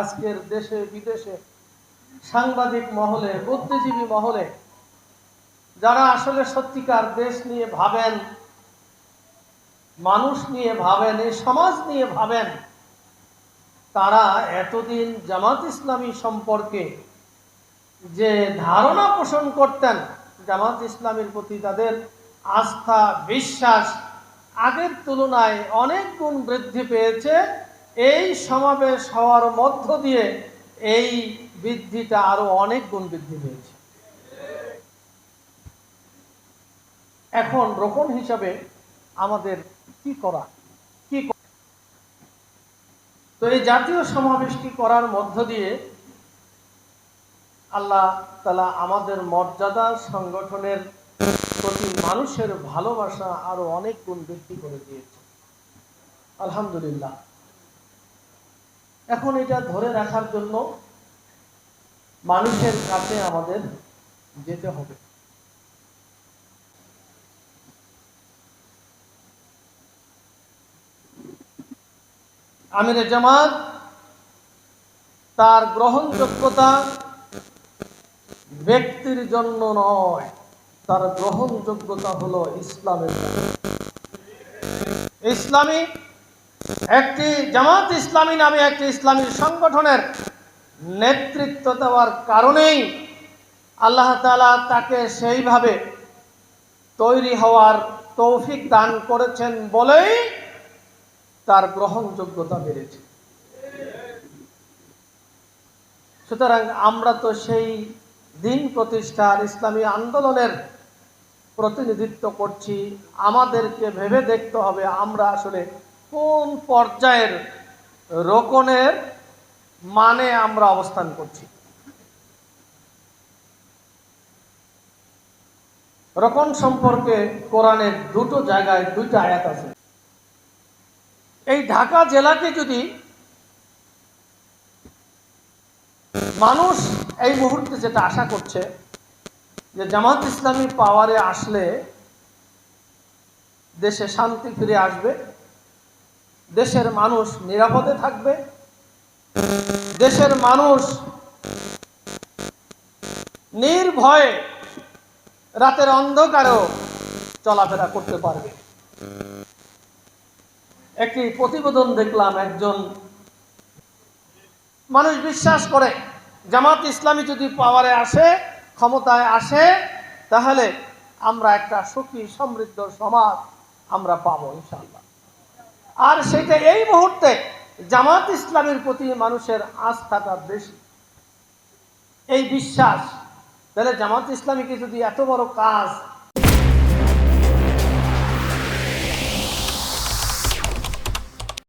আজকের দেশে, বিদেশে, সাংবাদিক মহলে, বুদ্ধিজীবী মহলে, যারা আসলে সত্যিকার দেশ নিয়ে ভাবেন, মানুষ নিয়ে ভাবেন, এই সমাজ নিয়ে ভাবেন, তারা এতদিন জামাত ইসলামী সম্পর্কে যে ধারণা পোষণ করতেন, জামাত ইসলামের প্রতি তাদের আস্থা, বিশ্বাস আগের তুলনায় অনেক গুণ বৃদ্ধি পেয়েছে। এই সমাবেশ হওয়ার মধ্য দিয়ে এই বৃদ্ধিটা আরও অনেক গুণ বৃদ্ধি পেয়েছে। এখন রোপণ হিসাবে আমাদের কি করা? কি তো এই জাতীয় সমাবেশটি করার মধ্য দিয়ে আল্লাহ তালা আমাদের মর্যাদা সংগঠনের প্রতি মানুষের ভালোবাসা আরও অনেক গুণ বৃদ্ধি করে দিয়েছে আলহামদুলিল্লাহ। এখন এটা ধরে রাখার জন্য মানুষের কাছে আমাদের যেতে হবে। আমির জামাত, তার গ্রহণযোগ্যতা ব্যক্তির জন্য নয়, তার গ্রহণযোগ্যতা হলো ইসলামের ইসলামী একটি জামাত ইসলামী নামে একটি ইসলামী সংগঠনের নেতৃত্ব দেওয়ার কারণেই আল্লাহ তাআলা তাকে সেইভাবে তৈরি হওয়ার তৌফিক দান করেছেন বলেই তার গ্রহণযোগ্যতা বেড়েছে। সুতরাং আমরা তো সেই দিন প্রতিষ্ঠার ইসলামী আন্দোলনের প্রতিনিধিত্ব করছি, আমাদেরকে ভেবে দেখতে হবে আমরা আসলে কোন পর্যায়ের রোকনের মানে আমরা অবস্থান করছি? রোকন সম্পর্কে কোরআনের দুটো জায়গায় দুইটা আয়াত আছে। এই ঢাকা জেলাকে যদি মানুষ এই মুহূর্তে যেটা আশা করছে, যে জামাত ইসলামী পাওয়ারে আসলে দেশে শান্তি ফিরে আসবে দেশের মানুষ নিরাপদে থাকবে। দেশের মানুষ নির্ভয়ে রাতের অন্ধকারেও চলাফেরা করতে পারবে। একটি প্রতিবেদন দেখলাম, একজন মানুষ বিশ্বাস করে, জামাত ইসলামী যদি পাওয়ারে আসে, ক্ষমতায় আসে, তাহলে আমরা একটা সুখী, সমৃদ্ধ সমাজ আমরা পাবো ইনশাল্লাহ আর সেটা এই মুহূর্তে জামাত ইসলামের প্রতি মানুষের আস্থাটা বেশি। এই বিশ্বাস, তাহলে জামাত ইসলামীকে যদি এত বড় কাজ